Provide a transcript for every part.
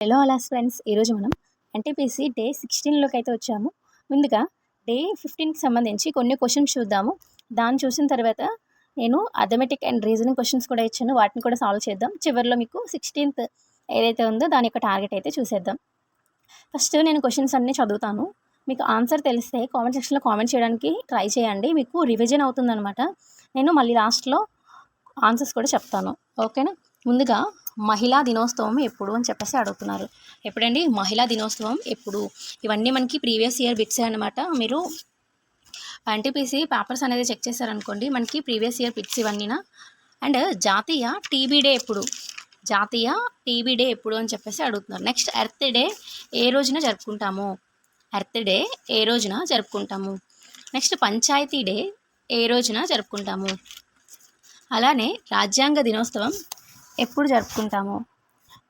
Hello అలా friends ఈరోజు మనం ఎన్టీపీసీ డే సిక్స్టీన్లోకి అయితే వచ్చాము. ముందుగా డే ఫిఫ్టీన్కి సంబంధించి కొన్ని క్వశ్చన్స్ చూద్దాము. దాన్ని చూసిన తర్వాత నేను అథమెటిక్ అండ్ రీజనింగ్ క్వశ్చన్స్ కూడా ఇచ్చాను. వాటిని కూడా సాల్వ్ చేద్దాం. చివరిలో మీకు సిక్స్టీన్త్ ఏదైతే ఉందో దాని యొక్క టార్గెట్ అయితే చూసేద్దాం. ఫస్ట్ నేను క్వశ్చన్స్ అన్నీ చదువుతాను. మీకు ఆన్సర్ తెలిస్తే కామెంట్ సెక్షన్లో కామెంట్ చేయడానికి ట్రై చేయండి. మీకు రివిజన్ అవుతుందన్నమాట. నేను మళ్ళీ లాస్ట్లో ఆన్సర్స్ కూడా చెప్తాను. ఓకేనా ముందుగా మహిళా దినోత్సవం ఎప్పుడు అని చెప్పేసి అడుగుతున్నారు. ఎప్పుడండి? మహిళా దినోత్సవం ఎప్పుడు? ఇవన్నీ మనకి ప్రీవియస్ ఇయర్ బిట్సే అనమాట మీరు ఎన్టీపీసీ పేపర్స్ అనేది చెక్ చేశారనుకోండి మనకి ప్రీవియస్ ఇయర్ బిట్స్ ఇవన్నీనా? అండ్ జాతీయ టీబీ డే ఎప్పుడు? జాతీయ టీబీ డే ఎప్పుడు అని చెప్పేసి అడుగుతున్నారు. నెక్స్ట్ ఎర్త్ డే ఏ రోజున జరుపుకుంటాము? ఎర్త్ డే ఏ రోజున జరుపుకుంటాము? నెక్స్ట్ పంచాయతీ డే ఏ రోజున జరుపుకుంటాము? అలానే రాజ్యాంగ దినోత్సవం ఎప్పుడు జరుపుకుంటాము?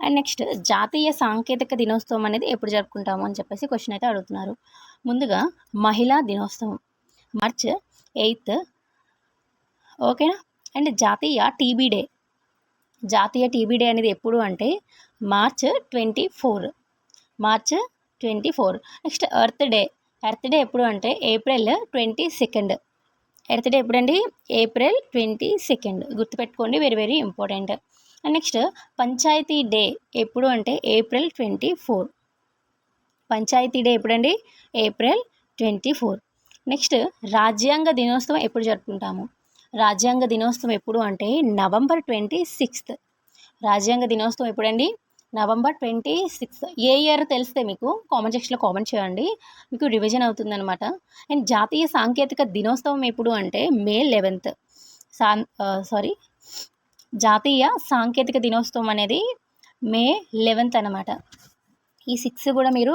అండ్ నెక్స్ట్ జాతీయ సాంకేతిక దినోత్సవం అనేది ఎప్పుడు జరుపుకుంటాము అని చెప్పేసి క్వశ్చన్ అయితే అడుగుతున్నారు. ముందుగా మహిళా దినోత్సవం. మార్చ్ ఎయిత్ ఓకేనా అండ్ జాతీయ టీబీ డే జాతీయ టీబీ డే అనేది ఎప్పుడు అంటే March twenty four March twenty four next earth day earth day ఎప్పుడు అంటే April twenty second earth day ఎప్పుడండి? ఏప్రిల్ ట్వంటీ సెకండ్ గుర్తుపెట్టుకోండి very very important next panchayati day ఎప్పుడు అంటే April twenty four. Panchayati day ఎప్పుడండి? April twenty four. నెక్స్ట్ రాజ్యాంగ దినోత్సవం ఎప్పుడు జరుపుకుంటాము? రాజ్యాంగ దినోత్సవం ఎప్పుడు అంటే నవంబర్ ట్వంటీ సిక్స్త్. రాజ్యాంగ దినోత్సవం ఎప్పుడండి? November twenty sixth. ఏ ఇయర్ తెలిస్తే మీకు కామెంట్ సెక్షన్లో కామెంట్ చేయండి. మీకు రివిజన్ అవుతుందనమాట అండ్ జాతీయ సాంకేతిక దినోత్సవం ఎప్పుడు అంటే మే లెవెన్త్. సా సారీ జాతీయ సాంకేతిక దినోత్సవం అనేది మే లెవెన్త్ అనమాట ఈ సిక్స్ కూడా మీరు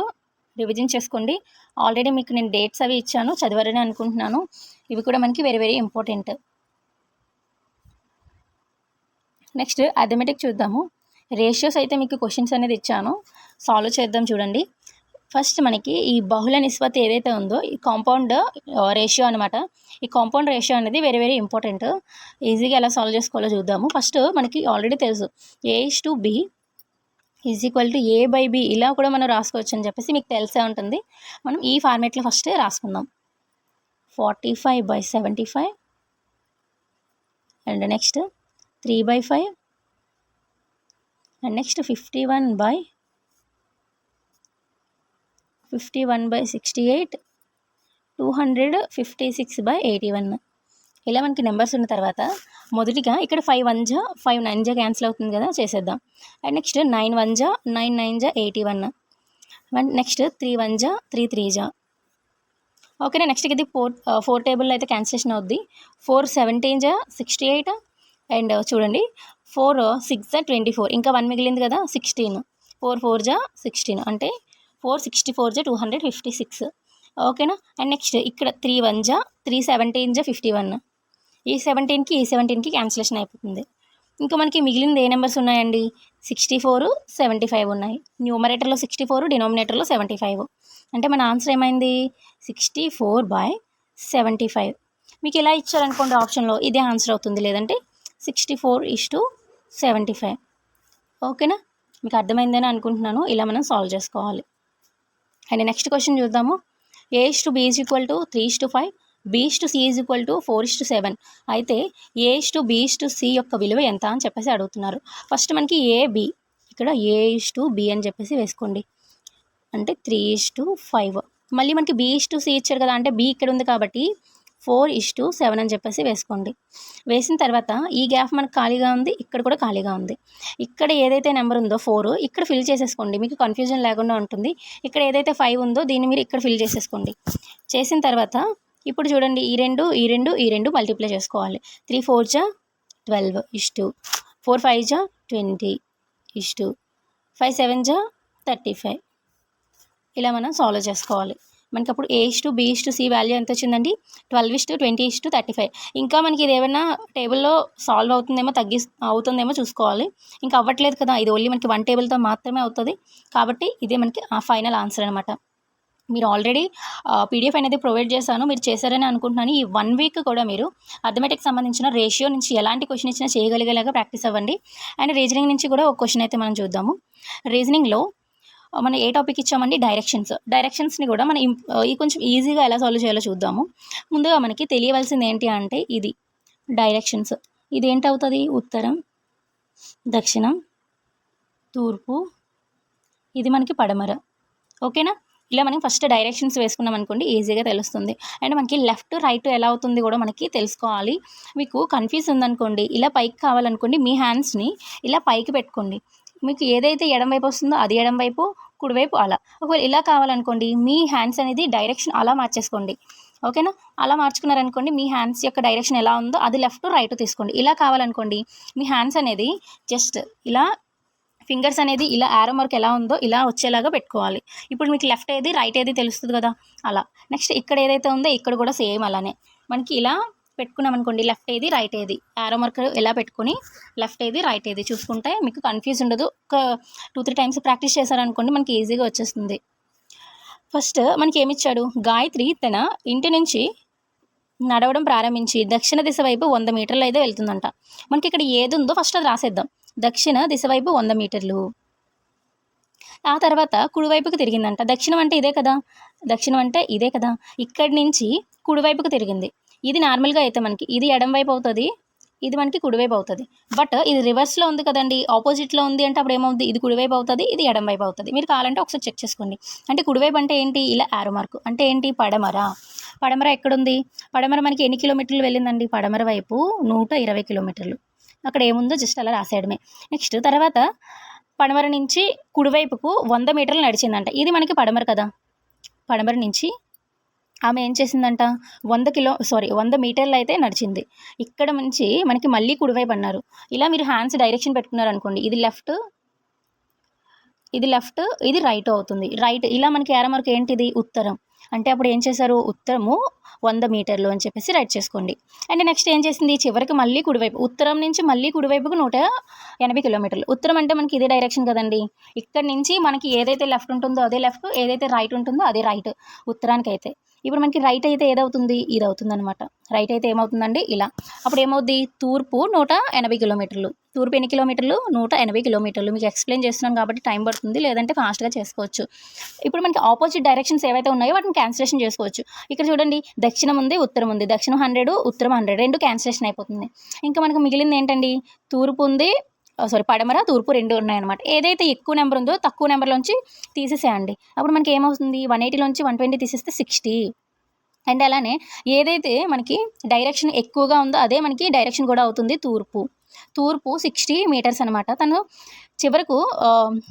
రివిజన్ చేసుకోండి. ఆల్రెడీ మీకు నేను డేట్స్ అవి ఇచ్చాను చదివారని అనుకుంటున్నాను. ఇవి కూడా మనకి very very important next arithmetic చూద్దాము. రేషియోస్ అయితే మీకు క్వశ్చన్స్ అనేది ఇచ్చాను. సాల్వ్ చేద్దాం చూడండి. ఫస్ట్ మనకి ఈ బహుళ నిష్పత్తి ఏదైతే ఉందో ఈ కాంపౌండ్ రేషియో అనమాట ఈ కాంపౌండ్ రేషియో అనేది వెరీ వెరీ ఇంపార్టెంట్. ఈజీగా ఎలా సాల్వ్ చేసుకోవాలో చూద్దాము. ఫస్ట్ మనకి ఆల్రెడీ తెలుసు. A is to B is equal to A by B ఇలా కూడా మనం రాసుకోవచ్చు అని చెప్పేసి మీకు తెలిసే ఉంటుంది. మనం ఈ ఫార్మేట్లో first రాసుకుందాం forty five by seventy five and next three by five and next fifty one by fifty one by sixty eight two hundred fifty six by eighty one. ఇలా మనకి నెంబర్స్ ఉన్న తర్వాత మొదటిగా ఇక్కడ ఫైవ్ వన్ జా five nine జా cancel అవుతుంది కదా చేసేద్దాం. అండ్ నెక్స్ట్ నైన్ వన్ జా నైన్ నైన్ జా eighty one and next three one జా త్రీ త్రీ జా. ఓకేనా నెక్స్ట్ ఇది ఫోర్ ఫోర్ టేబుల్లో అయితే క్యాన్సిలేషన్ అవుద్ది. ఫోర్ సెవెంటీన్ జా సిక్స్టీ ఎయిట్ అండ్ చూడండి ఫోర్ సిక్స్ uh, జా ట్వంటీ ఫోర్ ఇంకా వన్ మిగిలింది కదా సిక్స్టీన్ ఫోర్ ఫోర్ జా సిక్స్టీన్ అంటే ఫోర్ సిక్స్టీ ఫోర్ జా టూ హండ్రెడ్ ఫిఫ్టీ సిక్స్. ఓకేనా? అండ్ నెక్స్ట్ ఇక్కడ త్రీ వన్ జా త్రీ సెవెంటీన్ జా ఫిఫ్టీ వన్. ఈ సెవెంటీన్కి ఈ సెవెంటీన్కి క్యాన్సిలేషన్ అయిపోతుంది. ఇంకా మనకి మిగిలింది ఏ నెంబర్స్ ఉన్నాయండి? సిక్స్టీ ఫోర్ సెవెంటీ ఫైవ్ ఉన్నాయి. న్యూమరేటర్లో సిక్స్టీ ఫోర్ డినామినేటర్లో సెవెంటీ ఫైవ్. అంటే మన ఆన్సర్ ఏమైంది? Sixty four by seventy five. మీకు ఇలా ఇచ్చారనుకోండి ఆప్షన్లో ఇదే ఆన్సర్ అవుతుంది. లేదంటే sixty four is to seventy five. ఓకేనా? మీకు అర్థమైందని అనుకుంటున్నాను. ఇలా మనం సాల్వ్ చేసుకోవాలి. అండ్ నెక్స్ట్ క్వశ్చన్ చూద్దాము. A is to B is equal to three is to five B is to C is equal to four is to seven అయితే A is to B is to C యొక్క విలువ ఎంత అని చెప్పేసి అడుగుతున్నారు. First మనకి A B ఇక్కడ ఏ is to B అని చెప్పేసి వేసుకోండి. అంటే త్రీ ఇస్ టు ఫైవ్ మళ్ళీ మనకి బీ ఇస్ టు సి ఇచ్చారు కదా అంటే బి ఇక్కడ ఉంది కాబట్టి ఫోర్ ఇష్ టు సెవెన్ అని చెప్పేసి వేసుకోండి. వేసిన తర్వాత ఈ గ్యాప్ మనకు ఖాళీగా ఉంది ఇక్కడ కూడా ఖాళీగా ఉంది. ఇక్కడ ఏదైతే నెంబర్ ఉందో ఫోర్ ఇక్కడ ఫిల్ చేసేసుకోండి. మీకు కన్ఫ్యూజన్ లేకుండా ఉంటుంది. ఇక్కడ ఏదైతే ఫైవ్ ఉందో దీన్ని మీరు ఇక్కడ ఫిల్ చేసేసుకోండి. చేసిన తర్వాత ఇప్పుడు చూడండి ఈ రెండు ఈ రెండు ఈ రెండు మల్టిప్లై చేసుకోవాలి. త్రీ ఫోర్ జా twelve is to. Four five జా twenty is to. Five seven జా థర్టీ ఫైవ్. ఇలా మనం సాల్వ్ చేసుకోవాలి. మనకి అప్పుడు A to B to C value ఎంత వచ్చిందండి? Twelve is to twenty is to thirty five ఇంకా మనకి ఇది ఏమైనా టేబుల్లో సాల్వ్ అవుతుందేమో తగ్గి అవుతుందేమో చూసుకోవాలి. ఇంకా అవ్వట్లేదు కదా ఇది ఓన్లీ మనకి వన్ టేబుల్తో మాత్రమే అవుతుంది. కాబట్టి ఇదే మనకి ఆ ఫైనల్ ఆన్సర్ అనమాట మీరు ఆల్రెడీ పీడిఎఫ్ అనేది ప్రొవైడ్ చేశాను మీరు చేశారని అనుకుంటున్నాను. ఈ వన్ వీక్ కూడా మీరు అథమెటిక్ సంబంధించిన రేషియో నుంచి ఎలాంటి క్వశ్చన్ ఇచ్చినా చేయగలిగేలాగా ప్రాక్టీస్ అవ్వండి. అండ్ రీజనింగ్ నుంచి కూడా ఒక క్వశ్చన్ అయితే మనం చూద్దాము. రీజనింగ్లో మనం ఏ టాపిక్ ఇచ్చామండి? డైరెక్షన్స్ డైరెక్షన్స్ని కూడా మనం ఈ కొంచెం ఈజీగా ఎలా సాల్వ్ చేయాలో చూద్దాము. ముందుగా మనకి తెలియవలసింది ఏంటి అంటే ఇది. డైరెక్షన్స్ ఇది ఏంటవుతుంది? ఉత్తరం దక్షిణం తూర్పు. ఇది మనకి పడమర. ఓకేనా? ఇలా మనం ఫస్ట్ డైరెక్షన్స్ వేసుకున్నాం అనుకోండి ఈజీగా తెలుస్తుంది. అండ్ మనకి లెఫ్ట్ రైట్ ఎలా అవుతుంది కూడా మనకి తెలుసుకోవాలి. మీకు కన్ఫ్యూజ్ ఉందనుకోండి ఇలా పైకి కావాలనుకోండి మీ హ్యాండ్స్ని ఇలా పైకి పెట్టుకోండి. మీకు ఏదైతే ఎడం వైపు వస్తుందో అది ఎడం వైపు కుడివైపు అలా. ఒకవేళ ఇలా కావాలనుకోండి మీ హ్యాండ్స్ అనేది డైరెక్షన్ అలా మార్చేసుకోండి. ఓకేనా అలా మార్చుకున్నారనుకోండి మీ హ్యాండ్స్ యొక్క డైరెక్షన్ ఎలా ఉందో అది లెఫ్ట్ రైట్ తీసుకోండి. ఇలా కావాలనుకోండి మీ హ్యాండ్స్ అనేది జస్ట్ ఇలా ఫింగర్స్ అనేది ఇలా యారో మార్క్ ఎలా ఉందో ఇలా వచ్చేలాగా పెట్టుకోవాలి. ఇప్పుడు మీకు లెఫ్ట్ ఏది రైట్ ఏది తెలుస్తుంది కదా? అలా. నెక్స్ట్ ఇక్కడ ఏదైతే ఉందో ఇక్కడ కూడా సేమ్ అలానే. మనకి ఇలా పెట్టుకున్నాం అనుకోండి లెఫ్ట్ ఏది రైట్ ఏది. యారో మార్కర్ ఎలా పెట్టుకొని లెఫ్ట్ ఏది రైట్ ఏది చూసుకుంటే మీకు కన్ఫ్యూజ్ ఉండదు. ఒక టూ త్రీ టైమ్స్ ప్రాక్టీస్ చేశారనుకోండి మనకి ఈజీగా వచ్చేస్తుంది. ఫస్ట్ మనకి ఏమిచ్చాడు? గాయత్రి తన ఇంటి నుంచి నడవడం ప్రారంభించి దక్షిణ దిశ వైపు వంద మీటర్లు అయితే వెళ్తుందంట. మనకి ఇక్కడ ఏది ఉందో ఫస్ట్ అది రాసేద్దాం. దక్షిణ దిశ వైపు వంద మీటర్లు. ఆ తర్వాత కుడివైపుకి తిరిగిందంట. దక్షిణం అంటే ఇదే కదా? దక్షిణం అంటే ఇదే కదా? ఇక్కడి నుంచి కుడివైపుకి తిరిగింది. ఇది నార్మల్గా అయితే మనకి ఇది ఎడం వైపు అవుతుంది ఇది మనకి కుడివైపు అవుతుంది. బట్ ఇది రివర్స్లో ఉంది కదండి ఆపోజిట్లో ఉంది అంటే అప్పుడు ఏమవుతుంది? ఇది కుడివైపు అవుతుంది ఇది ఎడం వైపు అవుతుంది. మీరు కావాలంటే ఒకసారి చెక్ చేసుకోండి. అంటే కుడివైపు అంటే ఏంటి? ఇలా ఆరో మార్కు అంటే ఏంటి? పడమర. పడమర ఎక్కడుంది? పడమర మనకి ఎన్ని కిలోమీటర్లు వెళ్ళిందండి? పడమర వైపు నూట ఇరవై కిలోమీటర్లు. అక్కడ ఏముందో జస్ట్ అలా రాసేయడమే. నెక్స్ట్ తర్వాత పడమర నుంచి కుడివైపుకు వంద మీటర్లు నడిచిందంట. ఇది మనకి పడమర కదా? పడమర నుంచి ఆమె ఏం చేసిందంట? వంద కిలో సారీ వంద మీటర్లు అయితే నడిచింది. ఇక్కడ నుంచి మనకి మళ్ళీ కుడివైపు అన్నారు. ఇలా మీరు హ్యాండ్స్ డైరెక్షన్ పెట్టుకున్నారు అనుకోండి ఇది లెఫ్ట్ ఇది లెఫ్ట్ ఇది రైట్ అవుతుంది. రైట్ ఇలా మనకి ఏర మార్క్ ఏంటిది? ఉత్తరం. అంటే అప్పుడు ఏం చేశారు? ఉత్తరము వంద మీటర్లు అని చెప్పేసి రైట్ చేసుకోండి. అండ్ నెక్స్ట్ ఏం చేసింది? చివరికి మళ్ళీ కుడివైపు ఉత్తరం నుంచి మళ్ళీ కుడివైపుకు నూట ఎనభై కిలోమీటర్లు. ఉత్తరం అంటే మనకి ఇదే డైరెక్షన్ కదండి. ఇక్కడ నుంచి మనకి ఏదైతే లెఫ్ట్ ఉంటుందో అదే లెఫ్ట్ ఏదైతే రైట్ ఉంటుందో అదే రైట్ ఉత్తరానికి అయితే ఇప్పుడు మనకి రైట్ అయితే ఏదవుతుంది? ఇది అవుతుంది అనమాట రైట్ అయితే ఏమవుతుందండి? ఇలా. అప్పుడు ఏమవుద్ది? తూర్పు నూట ఎనభై కిలోమీటర్లు. తూర్పు ఎన్ని కిలోమీటర్లు? నూట ఎనభై కిలోమీటర్లు. మీకు ఎక్స్ప్లెయిన్ చేస్తున్నాను కాబట్టి టైం పడుతుంది. లేదంటే ఫాస్ట్గా చేసుకోవచ్చు. ఇప్పుడు మనకి ఆపోజిట్ డైరెక్షన్స్ ఏవైతే ఉన్నాయో వాటిని క్యాన్సిలేషన్ చేసుకోవచ్చు. ఇక్కడ చూడండి. దక్షిణం ఉంది ఉత్తరం ఉంది. దక్షిణం హండ్రెడ్ ఉత్తరం హండ్రెడ్. రెండు క్యాన్సిలేషన్ అయిపోతుంది. ఇంకా మనకు మిగిలింది ఏంటండి? తూర్పు ఉంది సారీ పడమర తూర్పు రెండు ఉన్నాయన్నమాట. ఏదైతే ఎక్కువ నెంబర్ ఉందో తక్కువ నెంబర్లోంచి తీసేసేయండి. అప్పుడు మనకి ఏమవుతుంది? వన్ ఎయిటీలోంచి వన్ ట్వంటీ తీసేస్తే సిక్స్టీ అండ్ అలానే ఏదైతే మనకి డైరెక్షన్ ఎక్కువగా ఉందో అదే మనకి డైరెక్షన్ కూడా అవుతుంది తూర్పు. తూర్పు సిక్స్టీ మీటర్స్ అనమాట తను చివరకు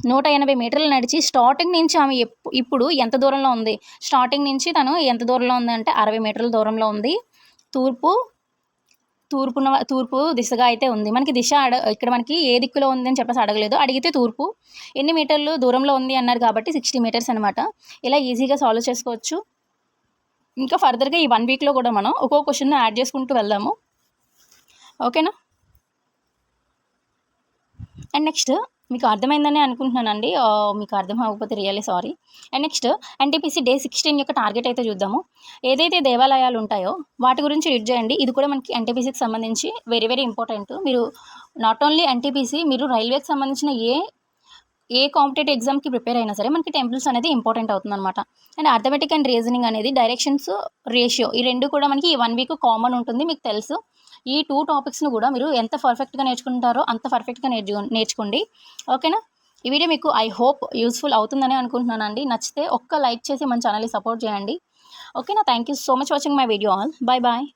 నూట ఎనభై మీటర్లు నడిచి స్టార్టింగ్ నుంచి ఆమె ఎప్పు- ఇప్పుడు ఎంత దూరంలో ఉంది? స్టార్టింగ్ నుంచి తను ఎంత దూరంలో ఉంది అంటే అరవై మీటర్ల దూరంలో ఉంది. తూర్పు తూర్పున తూర్పు దిశగా అయితే ఉంది. మనకి దిశ అడ ఇక్కడ మనకి ఏ దిక్కులో ఉంది అని చెప్పేసి అడగలేదు. అడిగితే తూర్పు. ఎన్ని మీటర్లు దూరంలో ఉంది అన్నారు కాబట్టి సిక్స్టీ మీటర్స్ అనమాట ఇలా ఈజీగా సాల్వ్ చేసుకోవచ్చు. ఇంకా ఫర్దర్గా ఈ వన్ వీక్లో కూడా మనం ఒక్కో క్వశ్చన్ యాడ్ చేసుకుంటూ వెళ్దాము. ఓకేనా అండ్ నెక్స్ట్ మీకు అర్థమైందని అనుకుంటున్నానండి. అండి మీకు అర్థం అవ్వకపోతే really sorry and next NTPC day sixteen యొక్క టార్గెట్ అయితే చూద్దాము. ఏదైతే దేవాలయాలు ఉంటాయో వాటి గురించి రీడ్ చేయండి. ఇది కూడా మనకి ఎన్టీపీసీకి సంబంధించి వెరీ వెరీ ఇంపార్టెంట్ మీరు నాట్ ఓన్లీ ఎన్టీపీసీ మీరు రైల్వేకి సంబంధించిన ఏ ఏ కాంపిటేటివ్ ఎగ్జామ్కి ప్రిపేర్ అయినా సరే మనకి టెంపుల్స్ అనేది ఇంపార్టెంట్ అవుతుంది అనమాట అండ్ అర్థమెటిక్ అండ్ రీజనింగ్ అనేది డైరెక్షన్స్ రేషియో ఈ రెండు కూడా మనకి ఈ వన్ వీక్ కామన్ ఉంటుంది. మీకు తెలుసు. ఈ టూ టాపిక్స్ను కూడా మీరు ఎంత పర్ఫెక్ట్గా నేర్చుకుంటారో అంత పర్ఫెక్ట్గా నేర్చు నేర్చుకోండి. ఓకేనా ఈ వీడియో మీకు ఐ హోప్ యూస్ఫుల్ అవుతుందని అనుకుంటున్నానండి. నచ్చితే ఒక్క లైక్ చేసి మన ఛానల్ని సపోర్ట్ చేయండి. ఓకేనా thank you so much watching my video all bye bye